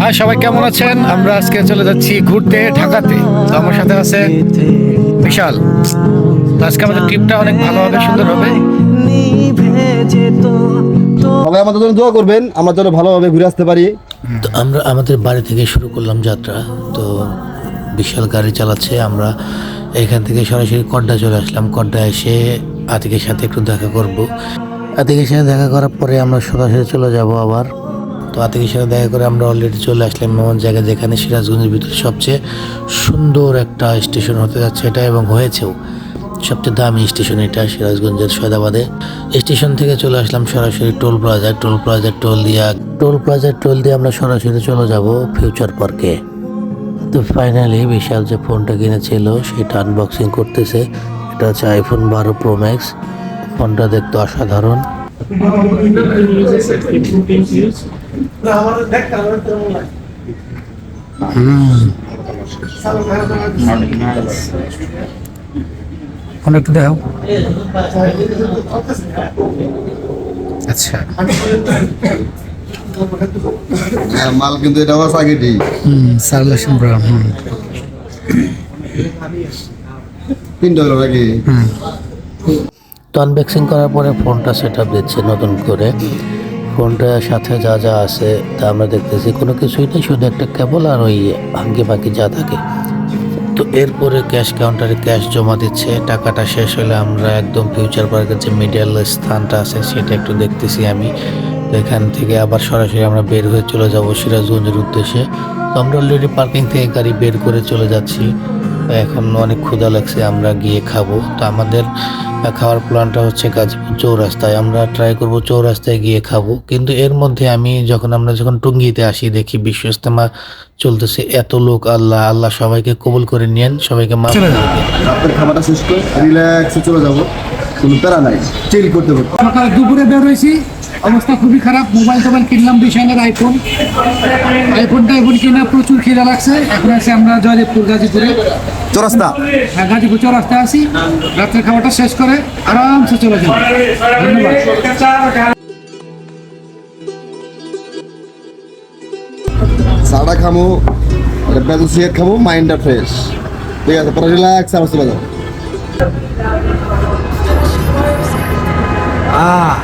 হ্যাঁ সবাই কেমন আছেন? আমরা আজকে চলে যাচ্ছি ঘুরতে ঢাকাতে। তো আমার সাথে আছে বিশাল। তো আজকে আমাদের ট্রিপটা অনেক ভালো হবে সুন্দর হবে। সবাই আমাদের জন্য দোয়া করবেন আমরা যেন ভালোভাবে ঘুরে আসতে পারি। তো আমরা আমাদের বাড়ি থেকে শুরু করলাম যাত্রা। তো বিশাল গাড়ি চালাচ্ছে আমরা এখান থেকে সরাসরি কড্ডা চলে আসলাম। কড্ডা এসে আতিকের সাথে একটু দেখা করব। আতিকের সাথে দেখা করার পরে আমরা সরাসরি চলে যাব আবার। তো আতিকের সাথে দেখা করে আমরা অলরেডি চলে আসলাম এমন জায়গায় যেখানে সিরাজগঞ্জের ভিতরে সবচেয়ে সুন্দর একটা স্টেশন হতে যাচ্ছে এটা এবং হয়েছেও সবচেয়ে দামি স্টেশন এটা সিরাজগঞ্জের সৈদাবাদে স্টেশন থেকে চলে আসলাম সরাসরি টোল প্লাজা। টোল প্লাজার টোল দিয়া টোল প্লাজার টোল দিয়ে আমরা সরাসরি চলে যাব ফিউচার পার্কে তো ফাইনালি বিশাল যে ফোনটা কিনেছিল, সেটা আনবক্সিং করতেছে। এটা হচ্ছে আইফোন বারো প্রো ম্যাক্স ফোনটা দেখতে অসাধারণ। দেখাও। আচ্ছা। হ্যাঁ, মাল কিন্তু এটা আমার সাগেটি হুম সার্কুলেশন ব্রাউন হুম। তিনটা হলো নাকি? তো আনবক্সিং করার পরে ফোনটা সেট আপ দিচ্ছে নতুন করে। ফোনটার সাথে যা যা আছে তা আমরা দেখতেছি। কোনো কিছুই নেই, শুধু একটা কেবল আর ওই ভাঙ্গি বাকি যা থাকে। তো এরপরে ক্যাশ কাউন্টারে ক্যাশ জমা দিচ্ছে। টাকাটা শেষ হলে আমরা একদম ফিউচার পার্কের যে মিডিয়াল স্থানটা আছে সেটা একটু দেখতেছি আমি। এখান থেকে আবার সরাসরি আমরা বের হয়ে চলে যাব সিরাজগঞ্জের উদ্দেশ্যে। তো আমরা অলরেডি পার্কিং থেকে গাড়ি বের করে চলে যাচ্ছি। এখন অনেক ক্ষুধা লাগছে আমরা গিয়ে খাব। তো আমাদের খাওয়ার প্ল্যানটা হচ্ছে গাজীপুর চৌরাস্তায়। আমরা ট্রাই করব চৌরাস্তায় গিয়ে খাব। কিন্তু এর মধ্যে আমি যখন আমরা যখন টুঙ্গিতে আসি দেখি বিশ্ব ইস্তেমা চলতেছে। এত লোক আল্লাহ আল্লাহ সবাইকে কবুল করে নিয়েন সবাইকে মাফ করে রাতের খাবারটা শেষ করে রিল্যাক্সে চলে যাব। কোনো প্যারা নাই। চিল করতে করতে দুপুরে বের হয়েছি। অবস্থা খুবই খারাপ। মোবাইল টোবাইল কিনলাম বিশালের আইফোন আইফোনটা আইফোন কিনা প্রচুর খিদা লাগছে। এখন আছে আমরা জয়দেবপুর গাজীপুরে। চৌরাস্তা। হ্যাঁ, গাজীপুর চৌরাস্তায় আছি রাত্রের খাবারটা শেষ করে আরামসে চলে যাব। ধন্যবাদ। চাটা খামো বেদু সিগারেট খাব মাইন্ডটা ফ্রেশ ঠিক আছে পরে রিল্যাক্স আবার চলে যাব। আহ।